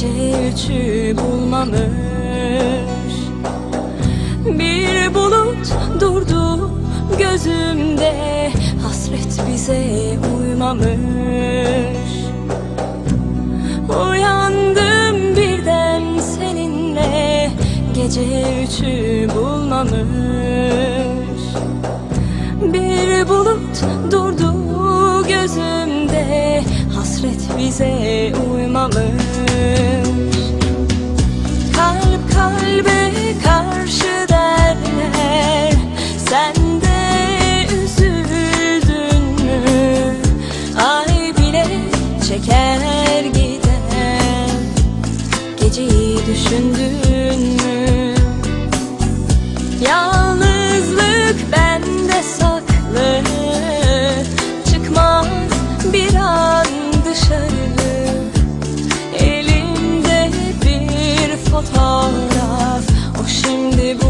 Gece üçü bulmamış. Bir bulut durdu gözümde Hasret bize uymamış. Uyandım birden seninle Gece üçü bulmamış. Bir bulut durdu gözümde Hasret bize uymamış düşündün mü? Yalnızlık bende saklı Çıkmaz bir an dışarı. Elimde bir fotoğraf. O şimdi burada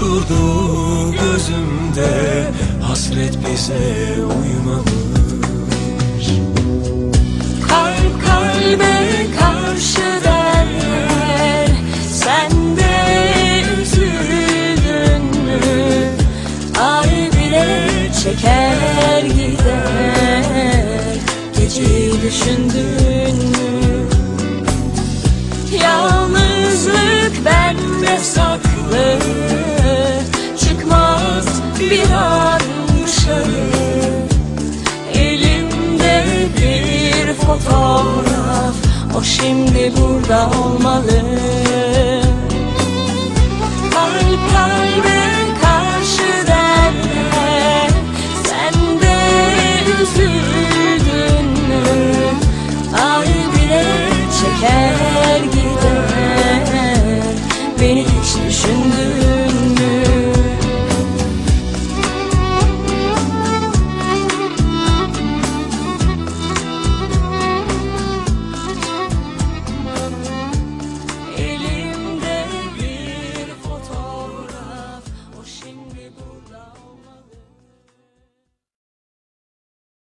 durdu gözümde Hasret bize uymamış. Kalp kalbe karşı derler Sen de üzüldün mü? Ay bile çeker gider Geceyi düşündün mü? Yalnızlık bende saklı fotoğraf. O şimdi burada olmalı. Kalp kalbe karşı derler. Sen de üzüldün mü? Ay bile çeker gider. Beni hiç düşündün